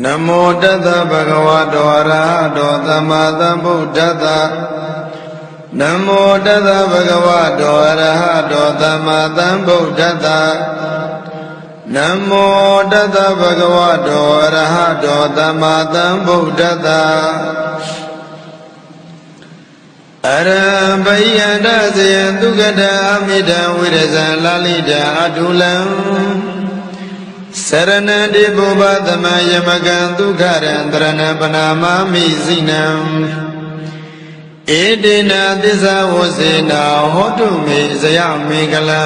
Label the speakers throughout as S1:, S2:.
S1: နမောတတ္တဗဂဝတောအရဟတောသမ္မာသမ္ဗုဒ္ဓတ္တနမောတတ္တဗဂဝတောအရဟတောသမ္မာသမ္ဗုဒ္ဓတ္တနမောတတ္တဗဂဝတောအရဟတောသမ္မာသမ္ဗုဒ္ဓတ္တအရံဘိယန္တဇယံဒုက္ကတအမိတံဝိရဇံလာလိတံအတုလံစ ရဏတိပုဗ္ဗသမယမကံဒုက္ခရံတရဏပနာမမိစိနံဧတေနသစ္စာဝစေနာဟောတုမေဇယမေကလံ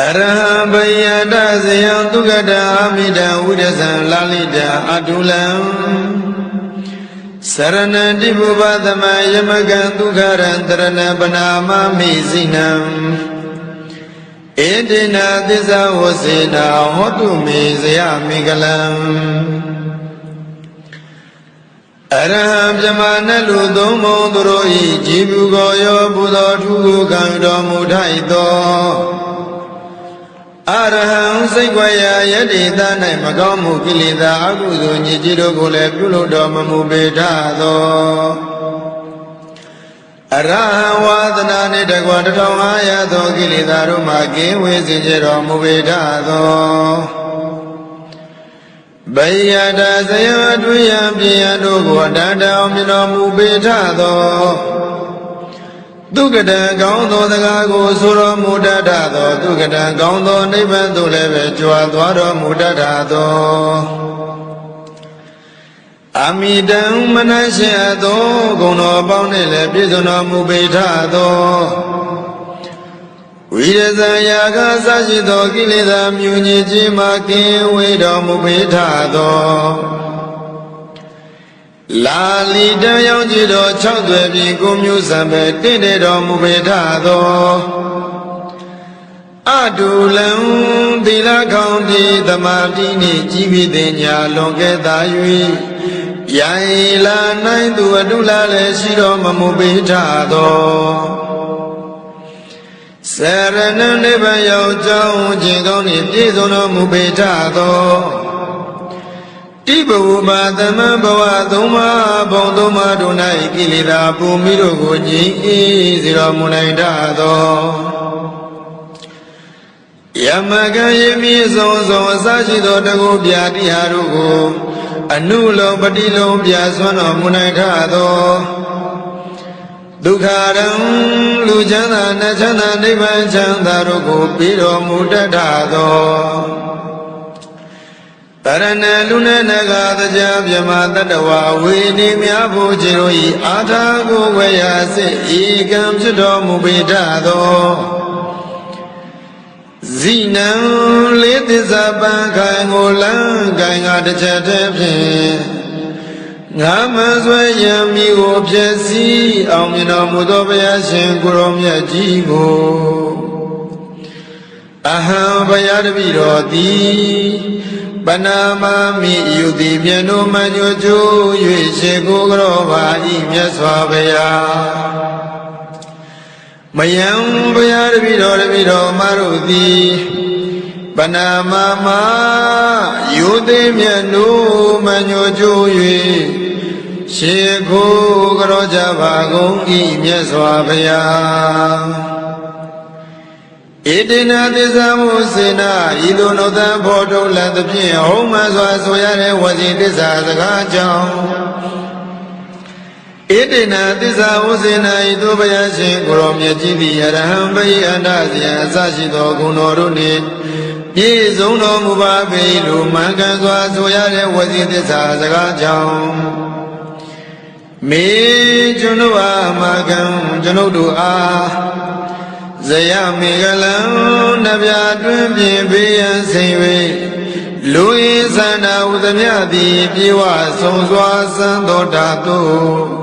S1: အရဟံဘယတဇယံဒုက္ကတာအမိတံဝိရဇံလာလိတံအတုလံစရဏတိပုဗ္ဗသမယမကံဒုက္ခရံတရဏပနာမမိစိနံ ဧတေနသစ္စာဝစေနာဟောတုမေဇယမေကလံအရဟံပြမနလူသုံးမုံသူတို့ဤကြည်ဘူးကိုရောဘုသောထုကိုခံတော်မူထိုက်သောအရဟံစိတ်ွယ်ရာယတိသ၌မကောင်းမှုကိလေသာအကုသိုလ်ညစ်ကြေးတို့ကိုလည်းပြုလုပ်တော်မမူပေထသော အရဟံဝါဒနာနှင့်တကွာ1500သောကိလေသာတို့မှကင်းဝေးစေကြတော်မူပေထသောဗိယတာဇယအထွေယံပြေယံတို့ကိုတန်တောင်မြတော်မူပေထသောဒုက္ကတံကောင်းသောစကားကိုဆိုတော်မူတတ်သောဒုက္ကတံကောင်းသောနိဗ္ဗာန်သို့လည်းပဲကြွားသွားတော်မူတတ်သော အမိတံမနရှင်အသောဂုဏတော်ပေါင်းနှင့်လည်းပြည့်စုံတော်မူပေထသောဝိရဇံယာကစရှိသောကိလေသာမြူညစ်ခြင်းမှကင်းဝေးတော်မူပေထသောလာလီတံရောက်ကြည်တော်၆သွယ်ပြင်ကိုမျိုးစံပဲတင့်တယ်တော်မူပေထသောအတူလံသီလကောင်းတိသမာတိနှင့်ជីဝိတညာလွန်ကဲ့သာ၍ ယံလာနိုင်သူအတုလာလည်းရှိတော်မမူပေထသောဆရဏနိဗ္ဗာန်ရောက်ကြောင်းခြင်းကောင်းနှင့်ပြည့်စုံတော်မူပေထသောတိဘဝမသမံဘဝသုံးပါးဘုံသုံးပါးတို့၌ကိလေသာပူမိတို့ကိုငြိမ်းအေးစေတော်မူနိုင်တတ်သောယမကံယမိဆုံးဆုံးအစရှိသောတကုပြာတိဟာတို့ကို အနုလုံးပတိလုံးပြဆွမ်းတော်မူနိုင်ထသောဒုက္ခရံလူချမ်းသာနတ်ချမ်းသာနိဗ္ဗာန်ချမ်းသာတို့ကိုပြီးတော်မူတတ်သောတရဏလူနဲ့နဂါတရားမြမတတ္တဝဝေနေများဖို့ခြေတို့ဤအာထာကိုဝေယစိဧကံဖြစ်တော်မူပေတတ်သော ဇိနံလေးသစ္စာပံခိုင်ကိုလန်းခိုင်ကတစ်ချက်တည်းဖြင့်ငါမဆွဲရံမိကိုဖြစ်စီအောင်မြင်တော်မူသောဘုရားရှင်ကိုရောမြတ်ကြီးကိုအဟံဘုရားတပည့်တော်သည်ပနာမမိယူသည်မြတ်တို့မညိုကျိုး၍ရှေကိုကြောပါဤမြတ်စွာဘုရား မယံဘုရားတပည့်တော်တပည့်တော်မတို့သည်ပနာမမယူသည်မြတ်တို့မညိုကျိုး၍ရှေကိုကြောကြပါကုန်ဤမြတ်စွာဘုရားဣတိနာသစ္စာမုစေနာဤသို့နောတံဖောတုလသဖြင့်ဟုံးမှစွာဆိုရတဲ့ဝစီသစ္စာစကားကြောင့် ဣတိနာသစ္စာဝစေနာဤသို့ဘုရားရှင်ကိုရောမြတ်ကြီးသည်အရဟံဘိအန္တဇယအစရှိသောဂုဏ်တော်တို့နှင့်ပြည့်စုံတော်မူပါပေလို့မှန်ကန်စွာဆိုရတဲ့ဝစီသစ္စာစကားကြောင့်မေကျွန်ုပ်အားအမကံကျွန်ုပ်တို့အားဇယမေကလံနဗျာတွင်ပြင်ပေးရန်ဆင်၍လူရင်းသန္တာဥသမြသည်ပြေဝဆုံးစွာစံတော်တာတို့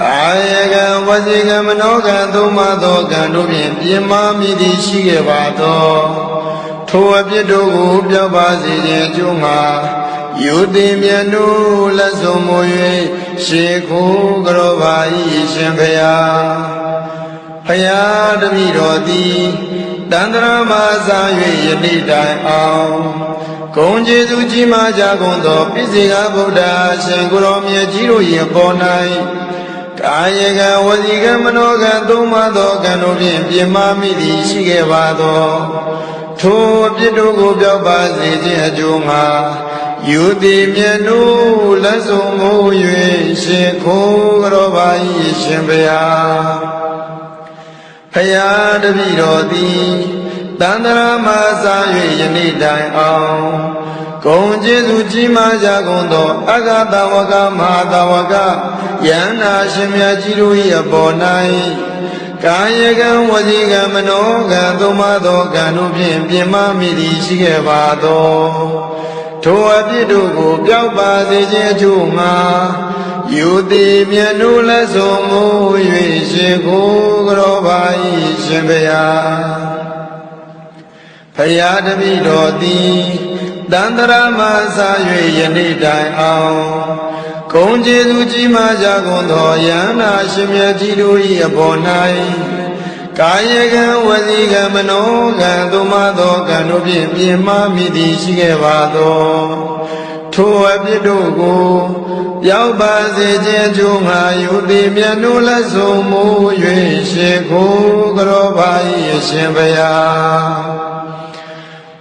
S1: ကာယကံဝစီကံမနောကံသုံးပါးသောကံတို့ဖြင့်ပြင်မာမိသည်ရှိခဲ့ပါသောထိုအပြစ်တို့ကိုပြောက်ပါစေခြင်းအကျိုးမှာယုတိမြတ်တို့လက်ဆုံးမူ၍ရှေခိုးကြောပါ၏ရှင်ဘုရားဖယားတပည့်တော်သည်တန္တရာမစာ၍ယနေ့တိုင်အောင်ဂုံကျေးဇူးကြီးမားကြကုန်သောပိစိကဗုဒ္ဓရှင်ကိုရောမြတ်ကြီးတို့၏ပေါ်၌ ကာယကံဝစီကံမနောကံသုံးပါးသောကံတို့ဖြင့်ပြင်မာမိသည်ရှိခဲ့ပါသောထိုအပြစ်တို့ကိုပြောက်ပါစေခြင်းအကျိုးငှာယူသည်မြတ်တို့လက်ဆုံးမူ၍ရှင်ခိုးကြောပါ၏ရှင်ဘုရားဖယားတပည့်တော်သည်တန္တရာမစာ၍ယနေ့တိုင်အောင် ဂုံကျေးဇူးကြီးမားကြကုန်သောအဂတဝကမဟာတဝကယန္နာရှင်မြတ်ကြီးတို့၏အပေါ်၌ကာယကံဝစီကံမနောကံသုံးပါးသောကံတို့ဖြင့်ပြင်မမိသည်ရှိခဲ့ပါသောထိုအပြစ်တို့ကိုပြောက်ပါစေခြင်းအကျိုးမှာယူသည်မြတ်တို့လက်ဆုံးမူ၍ရှင်ကိုကြောပါ၏ရှင်ဘုရားဖယားတပည့်တော်သည် တန္တရာမစာ၍ယနေ့တိုင်အောင်ဂုံကျေးဇူးကြီးမားကြကုန်သောယန္နာရှင်မြတ်ကြီးတို့၏အပေါ်၌ကာယကံဝစီကံမနောကံသို့မသောကံတို့ဖြင့်ပြင်မမိသည်ရှိခဲ့ပါသောထိုအပြစ်တို့ကိုပြောက်ပါစေခြင်းကျိုးငါယူသည်မြတ်တို့လက်ဆုံးမူ၍ရှေခိုးကြောပါ၏အရှင်ဘုရား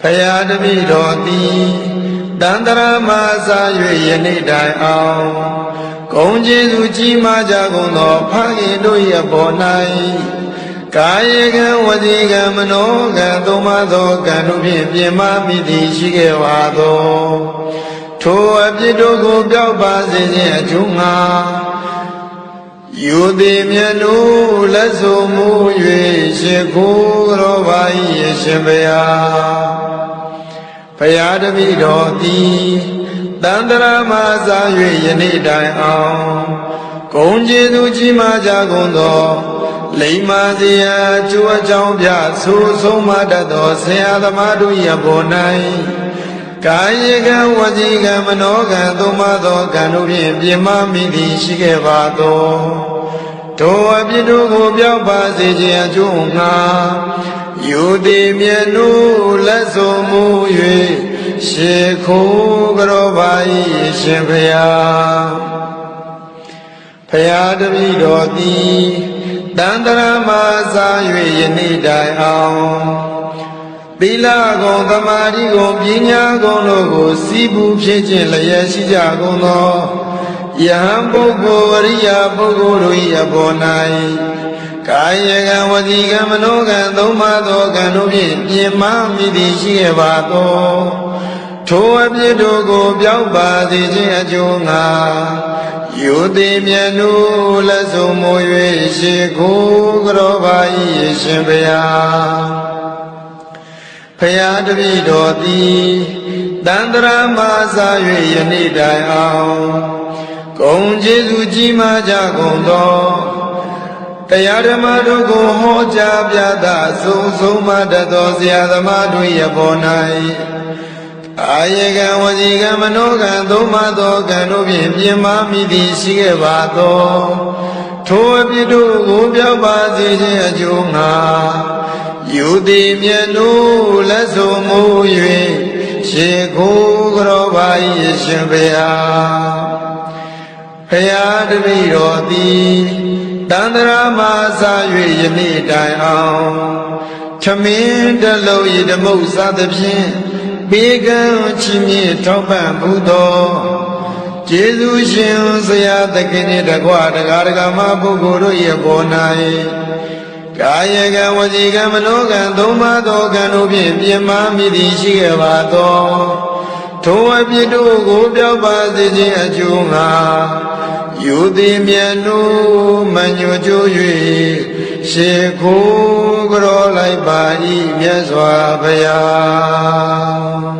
S1: ဖယားတပည့်တော်သည်တန္တရာမစာ၍ယနေ့တိုင်အောင်ဂုံကျေးဇူးကြီးမားကြကုန်သောဖခင်တို့၏ပေါ်၌ကာယကံဝစီကံမနောကံသုံးပါးသောကံတို့ဖြင့်ပြင်မမိသည်ရှိခဲ့ပါသောထိုအပြစ်တို့ကိုပြောက်ပါစေခြင်းအကျိုးငှာယူသည်မြတ်တို့လက်ဆုံးမူ၍ရှေခိုးကြောပါ၏ရှင်ဘုရား ဖယားတပည့်တော်သည်တန္တရာမစာ၍ယနေ့တိုင်အောင်ဂုံကျေးဇူးကြီးမားကြကုန်သောလိမ္မာစရာကျိုးအကြောင်းပြဆိုဆုံးမတတ်သောဆရာသမားတို့၏အပေါ်၌ကာယကံဝစီကံမနောကံသုံးပါးသောကံတို့ဖြင့်ပြင်မမိသည်ရှိခဲ့ပါသောထိုအပြစ်တို့ကိုပြောက်ပါစေခြင်းအကျိုးငှာ ယူသည်မြတ်တို့လက်ဆုံးမူ၍ရှေခိုးကြောပါ၏ရှင်ဖျားဖျားတပည့်တော်သည်တန္တရာမစာ၍ယနေ့တိုင်အောင်သီလကုံသမာဓိကုံပညာကုံတို့ကိုစီးပူးဖြစ်ခြင်းလျက်ရှိကြကုန်သောယဟန်ပုဂ္ဂိုလ်အရိယာပုဂ္ဂိုလ်တို့၏အပေါ်၌ ကာယကံဝစီကံမနောကံသုံးပါးသောကံတို့ဖြင့်ပြင်မမိသည်ရှိခဲ့ပါသောထိုအပြစ်တို့ကိုပြောက်ပါစေခြင်းအကျိုးငှာယူသည်မြတ်တို့လက်ဆုံးမူ၍ရှိခိုးကြောပါ၏ရှင်ဘုရားဖယားတပည့်တော်သည်တန္တရာမစာ၍ယနေ့တိုင်အောင်ဂုံကျေးဇူးကြီးမားကြကုန်သော တရားဓမ္မတို့ကိုဟောကြားပြသဆုံးဆုံးမတတ်သောဆရာသမားတို့ရဲ့ပေါ်၌အာယကံဝစီကံမနောကံသုံးပါးသောကံတို့ဖြင့်ပြင်မမိသည်ရှိခဲ့ပါသောထိုအပြစ်တို့ကိုပြောက်ပါစေခြင်းအကျိုးငှာယူသည်မြတ်တို့လက်ဆုံးမူ၍ရှေခိုးကြောပါ၏ရှင်ဘုရားဖယားတပည့်တော်သည် တန္တရာမစာ၍ယနေ့တိုင်အောင်ထမင်းတလုံးဤဓမုတ်စားသဖြင့်ဘေကံချီးမြှင့်ထောက်ပံ့ဘူးသောကျေးဇူးရှင်ဆရာသခင်နှင့်တကွာတရားဒဂမပုဂ္ဂိုလ်တို့၏ဘော၌ကာယကံဝစီကံမနောကံသုံးပါးသောကံတို့ဖြင့်ပြင်မာမိသည်ရှိခဲ့ပါသောထိုအပြစ်တို့ကိုပြောက်ပါစေခြင်းအကျိုးငါ ယူသည်မြတ်နုမညွကြိုး၍ရှေခိုးကြောလိုက်ပါ၏မြတ်စွာဘုရား